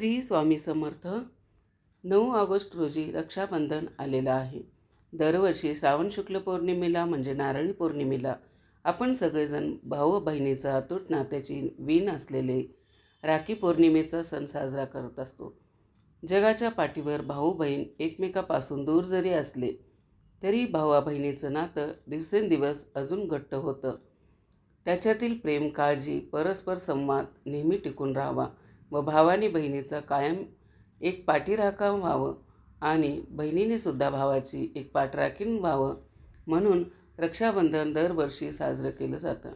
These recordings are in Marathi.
श्री स्वामी समर्थ नऊ ऑगस्ट रोजी रक्षाबंधन आलेलं आहे. दरवर्षी श्रावण शुक्ल पौर्णिमेला म्हणजे नारळी पौर्णिमेला आपण सगळेजण भाऊ बहिणीचा अतूट नात्याची वीण असलेले राखी पौर्णिमेचा सण साजरा करत असतो. जगाच्या पाठीवर भाऊ बहीण एकमेकापासून दूर जरी असले तरी भावा बहिणीचं नातं दिवसेंदिवस अजून घट्ट होतं. त्याच्यातील प्रेम काळजी परस्पर संवाद नेहमी टिकून राहावा. व भावाने बहिणीचा कायम एक पाठीराखा व्हावं आणि बहिणीनेसुद्धा भावाची एक पाठराखीण व्हावं म्हणून रक्षाबंधन दरवर्षी साजरं केलं जातं.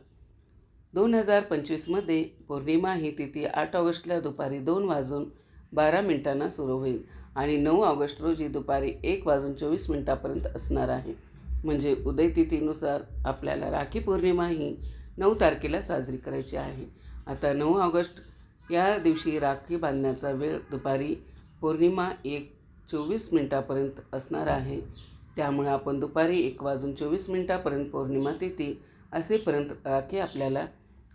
दोन हजार पंचवीसमध्ये पौर्णिमा ही तिथी आठ ऑगस्टला दुपारी दोन वाजून बारा मिनिटांना सुरू होईल आणि नऊ ऑगस्ट रोजी दुपारी एक वाजून चोवीस मिनिटापर्यंत असणार आहे. म्हणजे उदय तिथीनुसार आपल्याला राखी पौर्णिमा ही नऊ तारखेला साजरी करायची आहे. आता नऊ ऑगस्ट या दिवशी राखी बांधण्याचा वेळ दुपारी पौर्णिमा एक चोवीस मिनटापर्यंत असणार आहे. त्यामुळे आपण दुपारी एक वाजून चोवीस मिनटापर्यंत पौर्णिमा तिथी असेपर्यंत राखी आपल्याला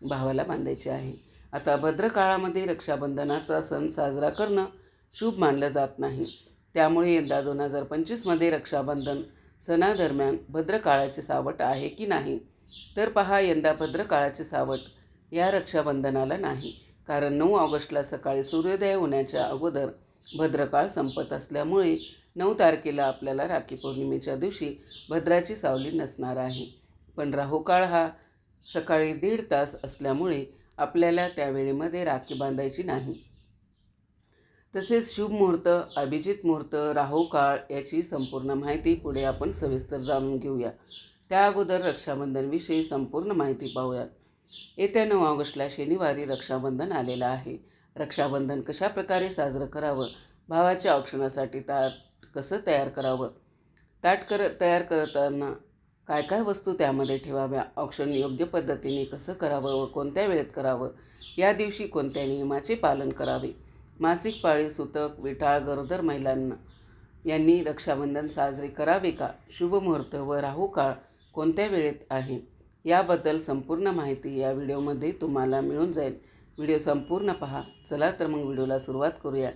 भावाला बांधायची आहे. आता भद्रकाळामध्ये रक्षाबंधनाचा सण साजरा करणं शुभ मानलं जात नाही. त्यामुळे यंदा दोन हजार पंचवीसमध्ये रक्षाबंधन सणादरम्यान भद्रकाळाची सावट आहे की नाही? तर पहा यंदा भद्रकाळाची सावट या रक्षाबंधनाला नाही. कारण नऊ ऑगस्टला सकाळी सूर्योदय होण्याच्या अगोदर भद्रकाळ संपत असल्यामुळे नऊ तारखेला आपल्याला राखी पौर्णिमेच्या दिवशी भद्राची सावली नसणार आहे. पण राहुकाळ हा सकाळी दीड तास असल्यामुळे आपल्याला त्यावेळेमध्ये राखी बांधायची नाही. तसेच शुभ मुहूर्त अभिजित मुहूर्त राहुकाळ याची संपूर्ण माहिती पुढे आपण सविस्तर जाणून घेऊया. त्या अगोदर रक्षाबंधनविषयी संपूर्ण माहिती पाहूयात. येत्या नऊ ऑगस्टला शनिवारी रक्षाबंधन आलेलं आहे. रक्षाबंधन कशा प्रकारे साजरं करावं? भावाच्या औक्षणासाठी ताट कसं तयार करावं? ताट कर तयार करताना काय काय वस्तू त्यामध्ये ठेवाव्या? औक्षण योग्य पद्धतीने कसं करावं व कोणत्या वेळेत करावं? या दिवशी कोणत्या नियमाचे पालन करावे? मासिक पाळी सुतक विटाळ गरोदर महिलांना यांनी रक्षाबंधन साजरे करावे का? शुभ मुहूर्त व राहू काळ कोणत्या वेळेत आहे? याबद्दल संपूर्ण माहिती या व्हिडिओमध्ये तुम्हाला मिळून जाईल. व्हिडिओ संपूर्ण पहा. चला तर मग व्हिडिओला सुरुवात करूया.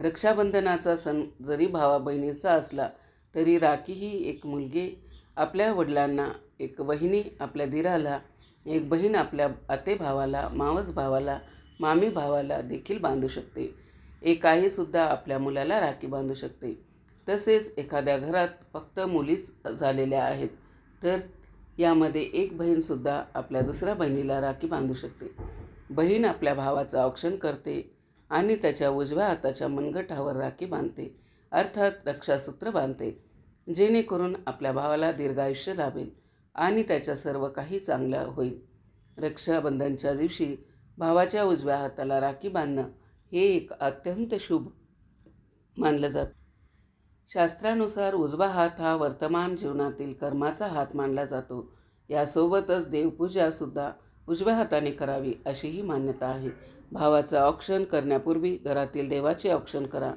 रक्षाबंधनाचा सण जरी भावा बहिणीचा असला तरी राखी ही एक मुलगी आपल्या वडिलांना एक बहिणी आपल्या दिराला एक बहीण आपल्या आते भावाला मावस भावाला मामी भावाला देखील बांधू शकते. एक आईसुद्धा आपल्या मुलाला राखी बांधू शकते. तसेच एखाद्या घरात फक्त मुलीच झालेल्या आहेत. तर यामध्ये एक बहीणसुद्धा आपल्या दुसऱ्या बहिणीला राखी बांधू शकते. बहीण आपल्या भावाचं औक्षण करते आणि त्याच्या उजव्या हाताच्या मनगटावर राखी बांधते अर्थात रक्षासूत्र बांधते जेणेकरून आपल्या भावाला दीर्घायुष्य लाभेल आणि त्याच्या सर्व काही चांगलं होईल. रक्षाबंधनच्या दिवशी भावाच्या उजव्या हाताला राखी बांधणं हे एक अत्यंत शुभ मानलं जातं. शास्त्रानुसार उजवा हात हा वर्तमान जीवनातील कर्माचा हात मानला जातो. यासोबतच देवपूजासुद्धा उजव्या हाताने करावी अशीही मान्यता आहे. भावाचं औक्षण करण्यापूर्वी घरातील देवाचे औक्षण करा.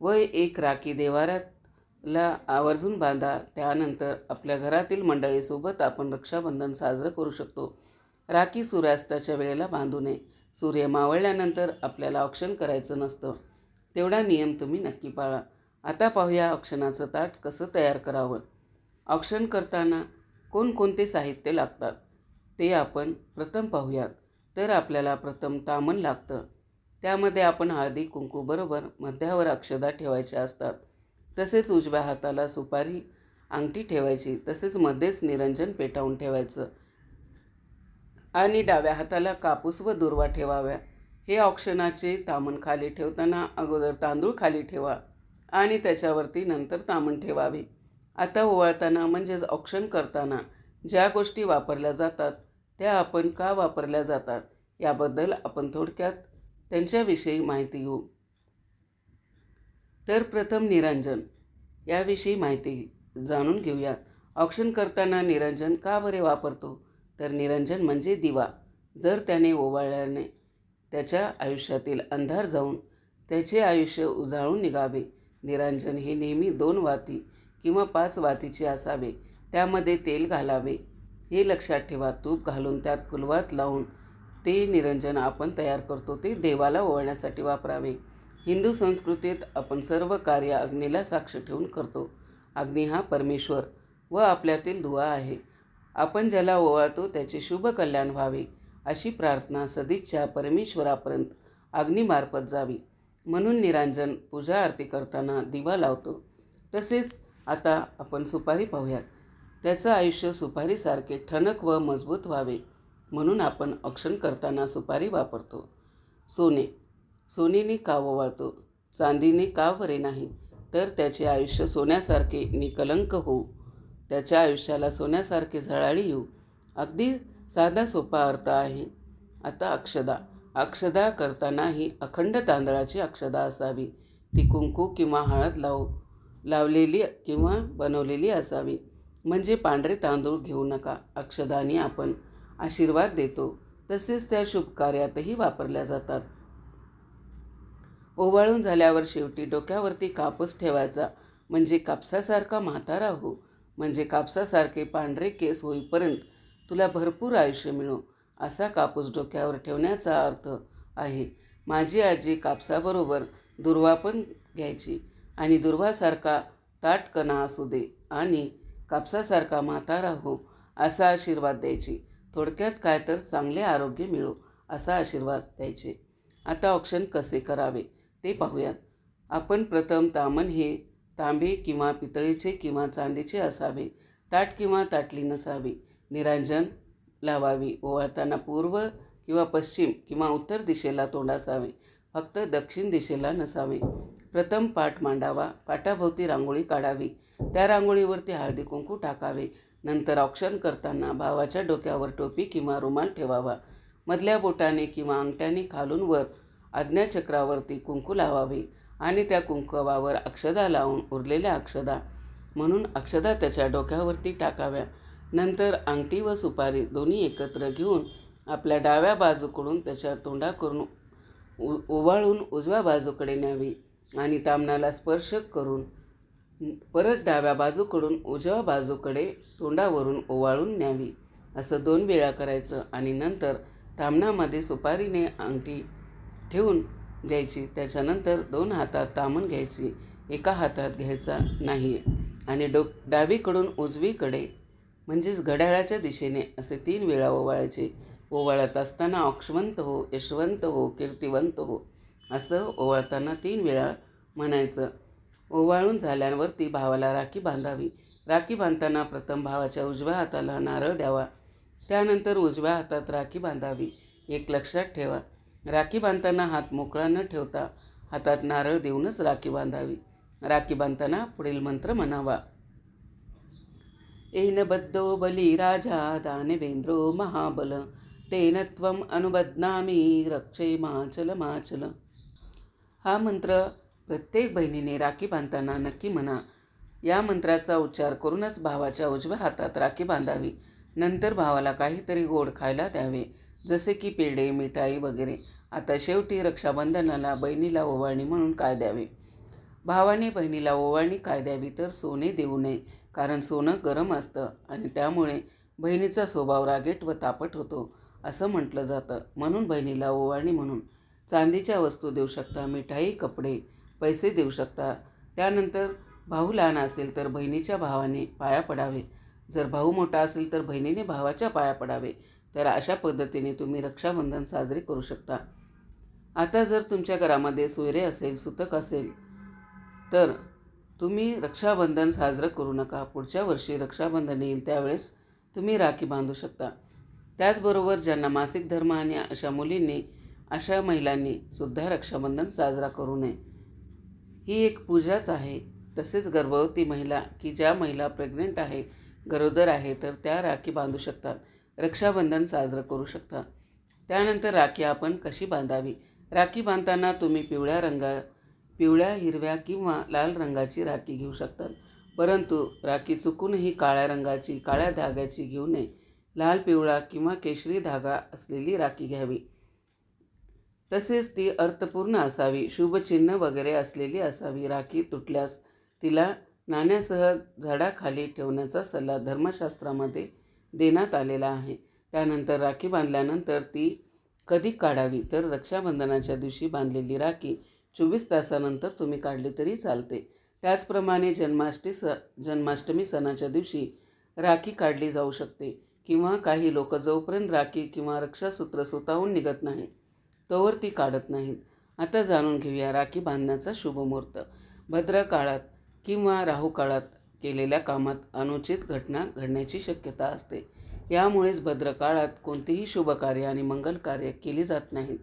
व एक राखी देवाऱ्याला आवर्जून बांधा. त्यानंतर आपल्या घरातील मंडळीसोबत आपण रक्षाबंधन साजरं करू शकतो. राखी सूर्यास्ताच्या वेळेला बांधू नये. सूर्य मावळल्यानंतर आपल्याला औक्षण करायचं नसतं. तेवढा नियम तुम्ही नक्की पाळा. आता पाहूया औक्षणाचं ताट कसं तयार करावं. औक्षण करताना कोणकोणते साहित्य लागतात ते आपण प्रथम पाहूयात. तर आपल्याला प्रथम तामण लागतं. त्यामध्ये आपण हळदी कुंकूबरोबर मध्यावर अक्षदा ठेवायच्या असतात. तसेच उजव्या हाताला सुपारी अंगठी ठेवायची तसेच मध्येच निरंजन पेटावून ठेवायचं. आणि डाव्या हाताला कापूस व दुर्वा ठेवाव्या. हे औक्षणाचे तामण खाली ठेवताना अगोदर तांदूळ खाली ठेवा. आणि त्याच्यावरती नंतर तामण ठेवावे. आता ओवाळताना म्हणजेच औक्षण करताना ज्या गोष्टी वापरल्या जातात त्या आपण का वापरल्या जातात याबद्दल आपण थोडक्यात त्यांच्याविषयी माहिती घेऊ. तर प्रथम निरंजन. याविषयी माहिती जाणून घेऊयात. औक्षण करताना निरंजन का बरे वापरतो? तर निरंजन म्हणजे दिवा. जर त्याने ओवाळल्याने त्याच्या आयुष्यातील अंधार जाऊन त्याचे आयुष्य उजाळून निघावे. निरंजन हे नेहमी दोन वाती किंवा पाच वातीचे असावे. त्यामध्ये तेल घालावे. हे लक्षात ठेवा. तूप घालून त्यात फुलवात लावून ते निरंजन आपण तयार करतो. ते देवाला ओळण्यासाठी वापरावे. हिंदू संस्कृतीत आपण सर्व कार्य अग्नीला साक्ष ठेवून करतो. अग्नी हा परमेश्वर व आपल्यातील दुवा आहे. आपण ज्याला ओवाळतो त्याचे शुभ कल्याण व्हावे. अशी प्रार्थना सदिच्छा परमेश्वरापर्यंत अग्नीमार्फत जावी. म्हणून निरांजन पूजा आरती करताना दिवा लावतो. तसेच आता आपण सुपारी पाहूयात. त्याचं आयुष्य सुपारीसारखे ठणक व मजबूत व्हावे म्हणून आपण औक्षण करताना सुपारी वापरतो. सोने. सोनेने का ओवाळतो चांदीने का बरे नाही तर त्याचे आयुष्य सोन्यासारखे निकलंक होऊ. त्याच्या आयुष्याला सोन्यासारखे झळाळी येऊ. अगदी साधा सोपा अर्थ आहे. आता अक्षदा. अक्षदा करतानाही अखंड तांदळाची अक्षदा असावी. ती कुंकू किंवा हळद लावू लावलेली किंवा बनवलेली असावी. म्हणजे पांढरे तांदूळ घेऊ नका. अक्षदाने आपण आशीर्वाद देतो. तसेच त्या शुभ कार्यातही वापरल्या जातात. ओवाळून झाल्यावर शेवटी डोक्यावरती कापूस ठेवायचा. म्हणजे कापसासारखा म्हातारा हो. म्हणजे कापसासारखे पांढरे केस होईपर्यंत तुला भरपूर आयुष्य मिळो. असा कापूस डोक्यावर ठेवण्याचा अर्थ आहे. माझी आजी कापसाबरोबर दुर्वा पण घ्यायची आणि दुर्वासारखा ताटकणा असू दे आणि कापसासारखा म्हातारा हो असा आशीर्वाद द्यायची. थोडक्यात काय तर चांगले आरोग्य मिळो असा आशीर्वाद द्यायचे. आता ऑप्शन कसे करावे ते पाहूयात. आपण प्रथम तामन हे तांबे किंवा पितळीचे किंवा चांदीचे असावे. ताट किंवा ताटली नसावी. निरांजन लावावी. ओवाळताना पूर्व किंवा पश्चिम किंवा उत्तर दिशेला तोंड असावे फक्त दक्षिण दिशेला नसावे. प्रथम पाठ मांडावा. पाटाभोवती रांगोळी काढावी. त्या रांगोळीवरती हळदी कुंकू टाकावे. नंतर औक्षण करताना भावाच्या डोक्यावर टोपी किंवा रुमाल ठेवावा. मधल्या बोटाने किंवा अंगठ्याने खालून वर आज्ञाचक्रावरती कुंकू लावावे आणि त्या कुंकवावर अक्षदा लावून उरलेल्या अक्षदा म्हणून अक्षदा त्याच्या डोक्यावरती टाकाव्या. नंतर अंगठी व सुपारी दोन्ही एकत्र घेऊन आपल्या डाव्या बाजूकडून त्याच्या तोंडा करून उ ओवाळून उजव्या बाजूकडे न्यावी आणि तामणाला स्पर्श करून परत डाव्या बाजूकडून उजव्या बाजूकडे तोंडावरून ओवाळून न्यावी. असं दोन वेळा करायचं आणि नंतर तामणामध्ये सुपारीने अंगठी ठेवून द्यायची. त्याच्यानंतर दोन हातात तामण घ्यायची. एका हातात घ्यायचा नाही आणि डो डावीकडून उजवीकडे म्हणजेच घड्याळाच्या दिशेने असे तीन वेळा ओवाळायचे. ओवाळत असताना अक्षवंत हो यशवंत हो कीर्तिवंत हो असं ओवाळताना तीन वेळा म्हणायचं. ओवाळून झाल्यावरती भावाला राखी बांधावी. राखी बांधताना प्रथम भावाच्या उजव्या हाताला नारळ द्यावा. त्यानंतर उजव्या हातात राखी बांधावी. एक लक्षात ठेवा. राखी बांधताना हात मोकळा न ठेवता हातात नारळ देऊनच राखी बांधावी. राखी बांधताना पुढील मंत्र म्हणावा. येन बद्धो बली राजा दानवेंद्रो महाबल तेन त्वम अनुबध्नामी रक्षे माचल माचल। हा मंत्र प्रत्येक बहिणीने राखी बांधताना नक्की म्हणा. या मंत्राचा उच्चार करूनच भावाच्या उजव्या हातात राखी बांधावी. नंतर भावाला काहीतरी गोड खायला द्यावे जसे की पेढे मिठाई वगैरे. आता शेवटी रक्षाबंधनाला बहिणीला ओवाळणी म्हणून काय द्यावे? भावाने बहिणीला ओवाळणी काय द्यावी तर सोने देऊ नये. कारण सोनं गरम असतं आणि त्यामुळे बहिणीचा स्वभाव रागेट व तापट होतो असं म्हटलं जातं. म्हणून बहिणीला ओवाळणी म्हणून चांदीच्या वस्तू देऊ शकता मिठाई कपडे पैसे देऊ शकता. त्यानंतर भाऊ लहान असेल तर बहिणीच्या भावाने पाया पडावे. जर भाऊ मोठा असेल तर बहिणीने भावाच्या पाया पडावे. तर अशा पद्धतीने तुम्ही रक्षाबंधन साजरे करू शकता. आता जर तुमच्या घरामध्ये सोयरे असेल सुतक असेल तर तुम्ही रक्षाबंधन साजरं करू नका. पुढच्या वर्षी रक्षाबंधन येईल त्यावेळेस तुम्ही राखी बांधू शकता. त्याचबरोबर ज्यांना मासिक धर्म आणि अशा मुलींनी अशा महिलांनी सुद्धा रक्षाबंधन साजरा करू नये. ही एक पूजाच आहे. तसेच गर्भवती महिला की ज्या महिला प्रेग्नेंट आहे गरोदर आहे तर त्या राखी बांधू शकतात. रक्षाबंधन साजरं करू शकता. त्यानंतर राखी आपण कशी बांधावी? राखी बांधताना तुम्ही पिवळ्या रंगा पिवळ्या हिरव्या किंवा लाल रंगाची राखी घेऊ शकतात. परंतु राखी चुकूनही काळ्या रंगाची काळ्या धाग्याची घेऊ नये. लाल पिवळा किंवा केशरी धागा असलेली राखी घ्यावी. तसेच ती अर्थपूर्ण असावी. शुभचिन्ह वगैरे असलेली असावी. राखी तुटल्यास तिला नाण्यासह झाडाखाली ठेवण्याचा सल्ला धर्मशास्त्रामध्ये देण्यात आलेला आहे. त्यानंतर राखी बांधल्यानंतर ती कधी काढावी? तर रक्षाबंधनाच्या दिवशी बांधलेली राखी चोवीस तासानंतर तुम्ही काढली तरी चालते. त्याचप्रमाणे जन्माष्टी स जन्माष्टमी सणाच्या दिवशी राखी काढली जाऊ शकते किंवा काही लोक जोपर्यंत राखी किंवा रक्षासूत्र स्वतःहून निघत नाही तोवर ती काढत नाहीत. आता जाणून घेऊया राखी बांधण्याचा शुभमुहूर्त भद्र काळात किंवा राहू काळात केलेल्या कामात अनुचित घटना घडण्याची शक्यता असते. यामुळेच भद्र काळात कोणतीही शुभ कार्य आणि मंगल कार्य केली जात नाहीत.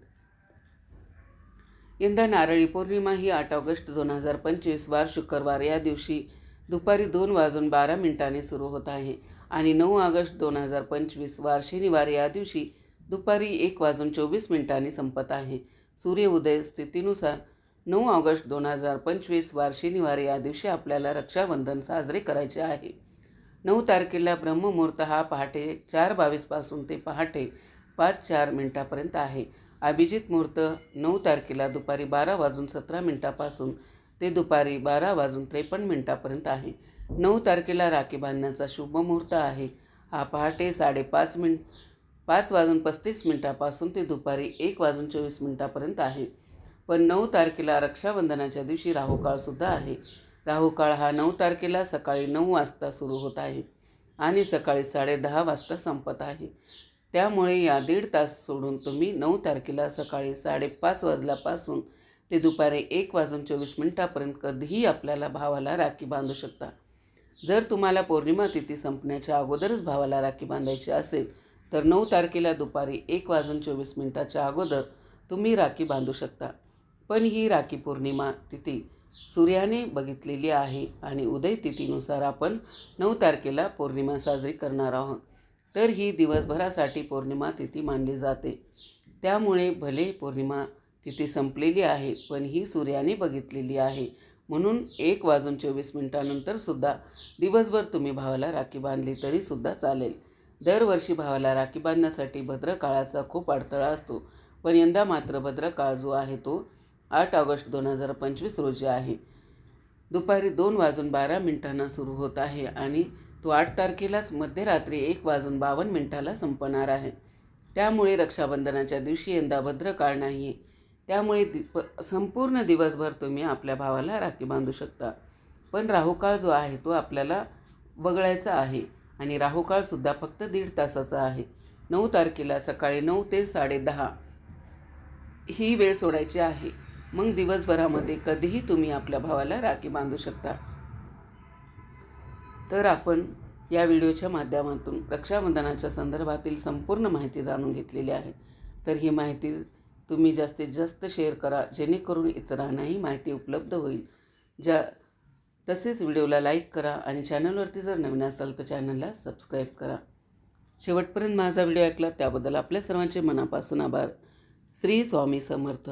यंदा नारळी पौर्णिमा ही आठ ऑगस्ट दोन हजार पंचवीस वार शुक्रवार या दिवशी दुपारी दोन वाजून बारा मिनिटांनी सुरू होत आहे आणि नऊ ऑगस्ट दोन हजार पंचवीस वार शनिवार या दिवशी दुपारी एक वाजून चोवीस मिनिटांनी संपत आहे. सूर्योदय स्थितीनुसार नऊ ऑगस्ट दोन हजार पंचवीस वार शनिवार या दिवशी आपल्याला रक्षाबंधन साजरे करायचे आहे. नऊ तारखेला ब्रह्ममुहूर्त हा पहाटे चार बावीसपासून ते पहाटे पाच चार मिनिटापर्यंत आहे. अभिजित मुहूर्त नऊ तारखेला दुपारी बारा वाजून सतरा मिनिटापासून ते दुपारी बारा वाजून त्रेपन्न मिनिटापर्यंत आहे. नऊ तारखेला राखी बांधण्याचा शुभ मुहूर्त आहे. हा पहाटे साडेपाच मिन पाच वाजून पस्तीस मिनिटापासून ते दुपारी एक वाजून चोवीस मिनिटापर्यंत आहे. पण नऊ तारखेला रक्षाबंधनाच्या दिवशी राहुकाळसुद्धा आहे. राहुकाळ हा नऊ तारखेला सकाळी नऊ वाजता सुरू होत आहे आणि सकाळी साडेदहा वाजता संपत आहे. त्यामुळे या दीड तास सोडून तुम्ही नऊ तारखेला सकाळी साडेपाच वाजल्यापासून ते दुपारी एक वाजून चोवीस मिनिटापर्यंत कधीही आपल्याला भावाला राखी बांधू शकता. जर तुम्हाला पौर्णिमा तिथी संपण्याच्या अगोदरच भावाला राखी बांधायची असेल तर नऊ तारखेला दुपारी एक वाजून चोवीस मिनिटाच्या अगोदर तुम्ही राखी बांधू शकता. पण ही राखी पौर्णिमा तिथी सूर्याने बघितलेली आहे आणि उदय तिथीनुसार आपण नऊ तारखेला पौर्णिमा साजरी करणार आहोत. तर ही दिवसभरासाठी पौर्णिमा तिथी मानली जाते. त्यामुळे भले पौर्णिमा तिथी संपलेली आहे पण ही सूर्याने बघितलेली आहे. म्हणून एक वाजून चोवीस मिनिटानंतरसुद्धा दिवसभर तुम्ही भावाला राखी बांधली तरीसुद्धा चालेल. दरवर्षी भावाला राखी बांधण्यासाठी भद्रकाळाचा खूप अडथळा असतो. पण यंदा मात्र भद्रकाळ जो आहे तो आठ ऑगस्ट दोन हजार पंचवीस रोजी आहे. दुपारी दोन वाजून बारा मिनिटांना सुरू होत आहे आणि तो आठ तारखेलाच मध्यरात्री एक वाजून बावन्न मिनिटाला संपणार आहे. त्यामुळे रक्षाबंधनाच्या दिवशी यंदा भद्रकाळ नाही आहे त्यामुळे दि प संपूर्ण दिवसभर तुम्ही आपल्या भावाला राखी बांधू शकता. पण राहुकाळ जो आहे तो आपल्याला वगळायचा आहे आणि राहुकाळसुद्धा फक्त दीड तासाचा आहे. नऊ तारखेला सकाळी नऊ ते साडेदहा ही वेळ सोडायची आहे. मग दिवसभरामध्ये कधीही तुम्ही आपल्या भावाला राखी बांधू शकता. तर आपण या व्हिडिओच्या माध्यमातून रक्षाबंधनाच्या संदर्भातील संपूर्ण माहिती जाणून घेतलेली आहे. तर ही माहिती तुम्ही जास्तीत जास्त शेअर करा जेणेकरून इतरांनाही माहिती उपलब्ध होईल. ज्या तसेच व्हिडिओला लाईक करा आणि चॅनलवरती जर नवीन असाल तर चॅनलला सबस्क्राईब करा. शेवटपर्यंत माझा व्हिडिओ ऐकला त्याबद्दल आपल्या सर्वांचे मनापासून आभार. श्री स्वामी समर्थ.